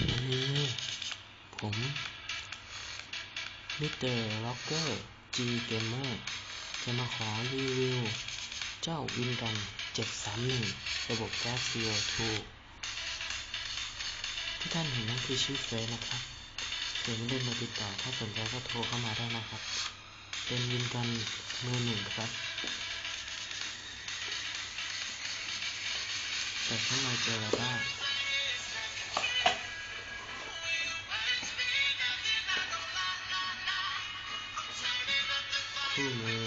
นี่ผม มิสเตอร์ล็อกเกอร์จีเกมเมอร์จะมาขอรีวิว เจ้าวินกัน 731 ระบบแก๊ส CO2 ที่ท่านเห็นนั่นคือชื่อเฟซนะครับเขียนเล่นมาติดต่อ ถ้าสนใจก็โทรเข้ามาได้นะครับ เป็นวินกันมือหนึ่งครับ แต่ข้างในเจออะไรบ้าง คู่มือ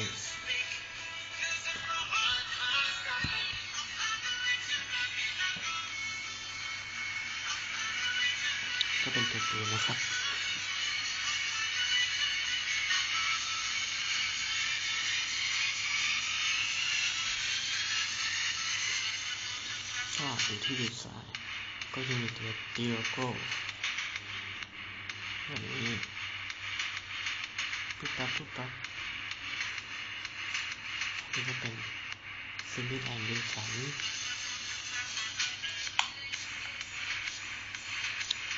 ก็เป็นตัวปืนนะครับก็อยู่ที่ดีไซน์ก็จะมีตัวตีโลโก้แบบนี้ปุ๊บปั๊บปุ๊บปั๊บ นี่ก็เป็นซิลิแอนดินสัน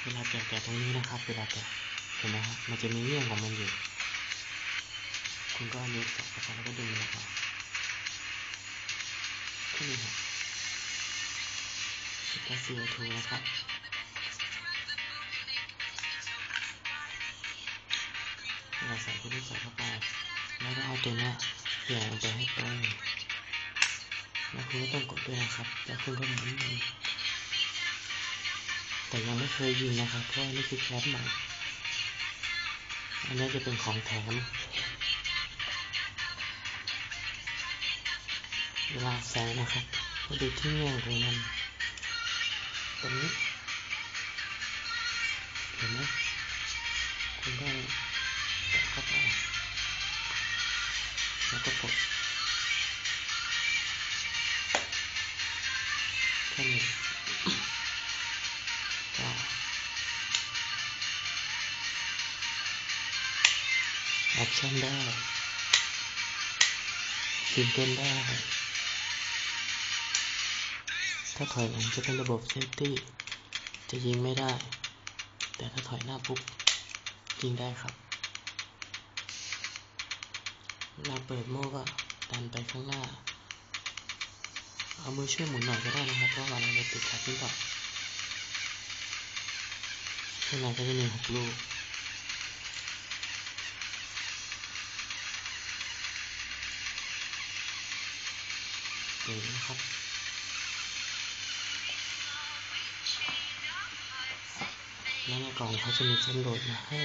เวลาแกะตรงนี้นะครับ เวลาแกะเห็นไหมครับมันจะมีเงื่อนของมันอยู่ คุณก็เอานิ้วสอดเข้าไปแล้วก็ดึงมันออกมาแค่นี้ครับแก๊ส CO2 นะครับเราใส่ตัวนี้ใส่เข้าไป แล้วก็เอาตัวเนี้ย แย่ลงไปให้ตรงแล้วคุณก็ต้องกดด้วยนะครับ แล้วคุณก็หมุนมันแต่ยังไม่เคยยิงนะครับ เพราะนี่คือแคสใหม่ อันนี้จะเป็นของแถม เวลาใส่นะครับก็ดูที่เงื่อนของมันตรงนี้ เห็นไหมคุณก็ แล้วก็กดแค่นี้ก็ออปชั่นได้ซิงเกิลได้ ถ้าถอยหลังจะเป็นระบบเซฟตี้จะยิงไม่ได้ แต่ถ้าถอยหน้าปุ๊บยิงได้ครับ เวลาเปิดโม่ก็ดันไปข้างหน้า เอามือช่วยหมุนหน่อยก็ได้นะครับ เพราะว่าเราจะติดขัดนิดหน่อยข้างในก็จะมีหกลูกอย่างนี้นะครับแล้วในกล่องเขาจะมีเส้นโหลดมาให้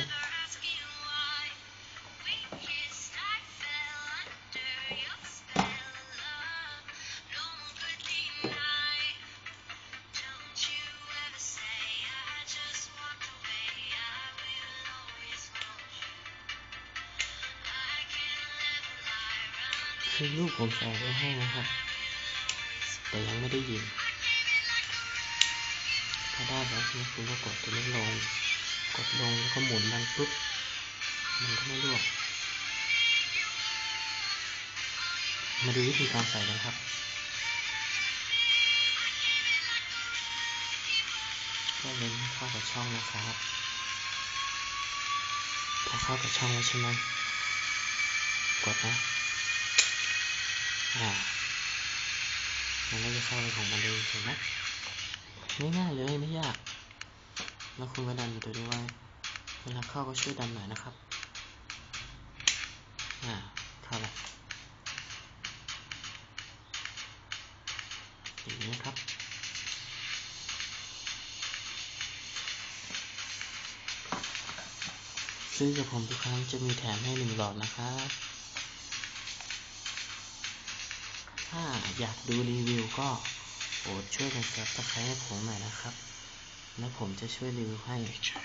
คือลูกผมใส่ไว้ให้นะครับ แต่ยังไม่ได้ยิงถ้าได้แล้วเนี่ยคุณก็กดตัวนี้ลง กดลงแล้วก็หมุนมันปุ๊บ มันก็ไม่ร่วมาดูวิธีการใส่กันครับ ก็เน้นเข้ากับช่องนะครับพอเข้ากับช่องแล้วใช่ไหมกดนะ อ่ามันก็จะเข้าไปของมันเองเห็นไหมง่ายๆเลยไม่ยาก แล้วคุณก็ดันอยู่ตัวนี้ไว้ เวลาเข้าก็ช่วยดันหน่อยนะครับ อ่า เข้าแล้วอย่างนี้ครับซื้อกับผมทุกครั้งจะมีแถมให้หนึ่งหลอดนะครับ ถ้าอยากดูรีวิวก็โปรดช่วยกันซับสไครต์ให้ผมหน่อยนะครับ และผมจะช่วยรีวิวให้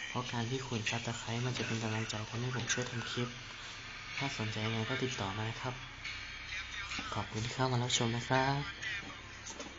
เพราะการที่คุณซับสไครต์มันจะเป็นกำลังใจทำให้ผมช่วยทำคลิป ถ้าสนใจยังไงก็ติดต่อมานะครับ ขอบคุณที่เข้ามารับชมนะครับ